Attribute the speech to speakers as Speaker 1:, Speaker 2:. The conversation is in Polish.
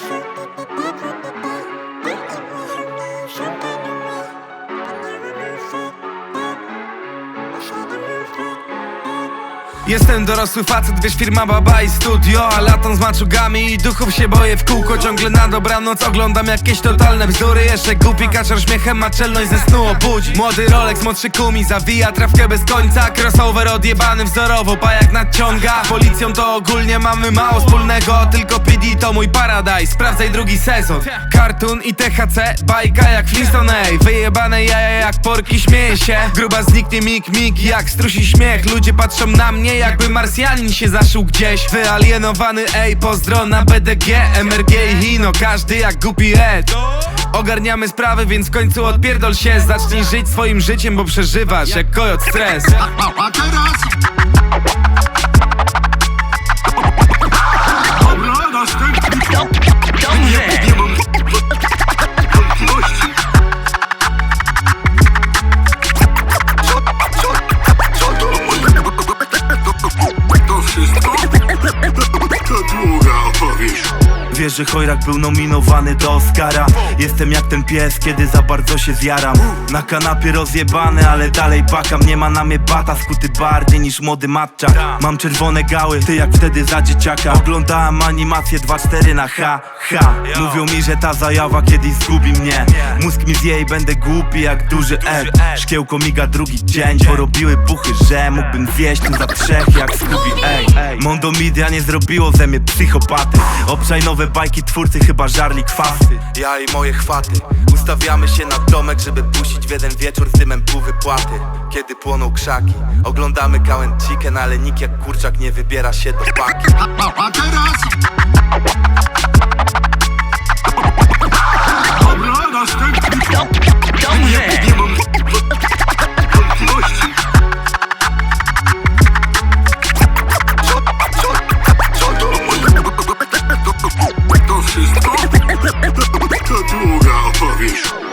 Speaker 1: Alpha. Jestem dorosły facet, wiesz firma baba i studio A latam z maczugami i duchów się boję w kółko. Ciągle na dobranoc oglądam jakieś totalne bzdury. Jeszcze głupi kaczor śmiechem ma czelność ze snu obudzi Młody Rolex, młodszy kumi zawija trawkę bez końca. Crossover odjebany wzorowo, pajak nadciąga. Policją to ogólnie mamy mało wspólnego Tylko PD to mój paradise, sprawdzaj drugi sezon. Cartoon i THC, bajka jak Flintstone ej. Wyjebane jaja jak porki, śmieje się. Gruba zniknie mig, mig jak strusi śmiech. Ludzie patrzą na mnie jakby Marsjanin się zaszył gdzieś. Wyalienowany ej, pozdro na BDG, MRG i Hino. Każdy jak głupi Ed. Ogarniamy sprawy, więc w końcu odpierdol się. Zacznij żyć swoim życiem, bo przeżywasz jak kojot stres.
Speaker 2: A teraz...
Speaker 3: Wiesz, że Chojrak był nominowany do Oscara. Jestem jak ten pies, kiedy za bardzo się zjaram. Na kanapie rozjebany, ale dalej bakam. Nie ma na mnie bata, skuty bardziej niż młody matczak. Mam czerwone gały, ty jak wtedy za dzieciaka. Oglądałem animację 2-4 na H, H Mówią mi, że ta zajawa kiedyś zgubi mnie Mózg mi zje i będę głupi jak duży Ed Szkiełko miga drugi dzień, porobiły puchy, że Mógłbym zjeść tu za trzech jak Scooby, ej Mondo Media nie zrobiło ze mnie psychopaty. Obczaj nowe bajki, twórcy chyba żarli kwasy. Ja i moje chwaty. Ustawiamy się na domek, żeby puścić w jeden wieczór z dymem pół wypłaty Kiedy płoną krzaki. Oglądamy Cow Chicken, ale nikt jak kurczak nie wybiera się do paki.
Speaker 2: Revolution.